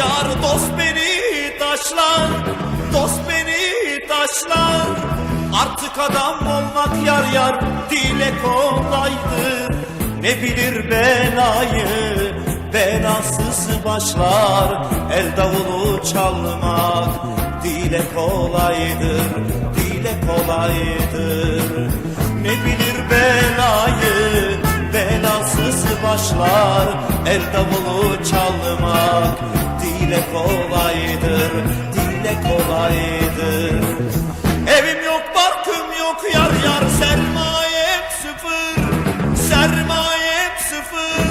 yar dost beni taşlar Dost beni taşlar Artık adam olmak yar yar dile kolaydır Ne bilir belayı belasız başlar. El davulu çalmak dile kolaydır Dile kolaydır. Ne bilir belayı başlar El davulu çalmak dile kolaydır Dile kolaydır. Evim yok barkım yok yar yar sermayem sıfır Sermayem sıfır.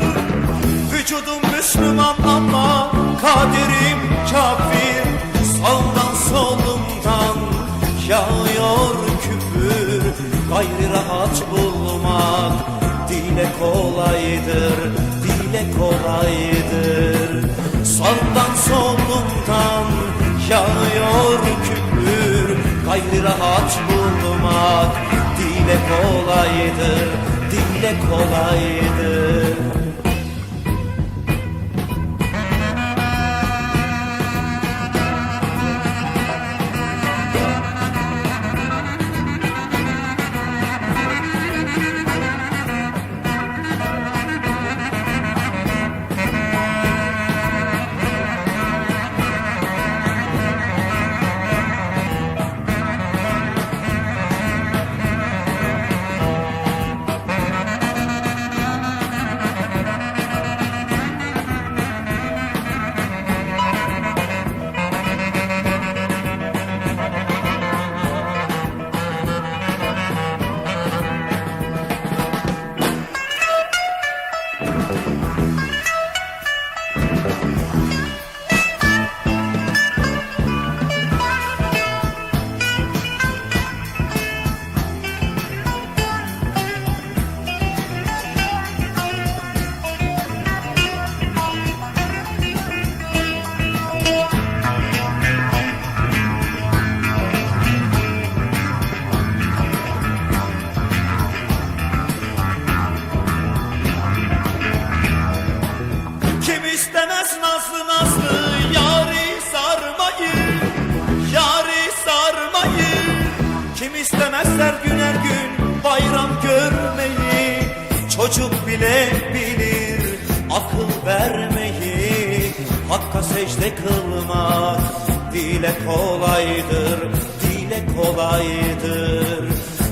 Vücudum Müslüman ama kaderim kafir. Sağdan solumdan yağıyor küfür Gayri rahat bulmak dile kolaydır Dile kolaydır. Sağdan solumdan yağıyor küfür. Gayri rahat bulmak dile kolaydır Kim istemez her gün her gün bayram görmeyi. Çocuk bile bilir akıl vermeyi. Hakka secde kılmak dile kolaydır Dile kolaydır.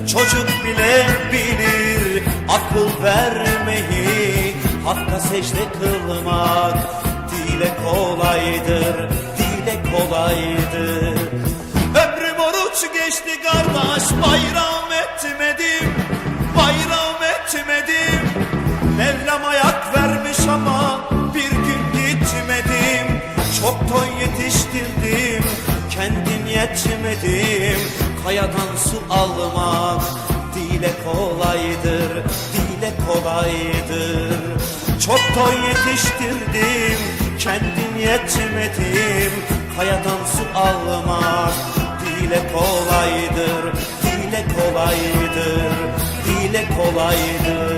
Çocuk bile bilir akıl vermeyi. Hakka secde kılmak kendim yetmedim. Kayadan su almak dile kolaydır, dile kolaydır. Çok toy yetiştirdim, kendim yetmedim. Kayadan su almak dile kolaydır, dile kolaydır, dile kolaydır.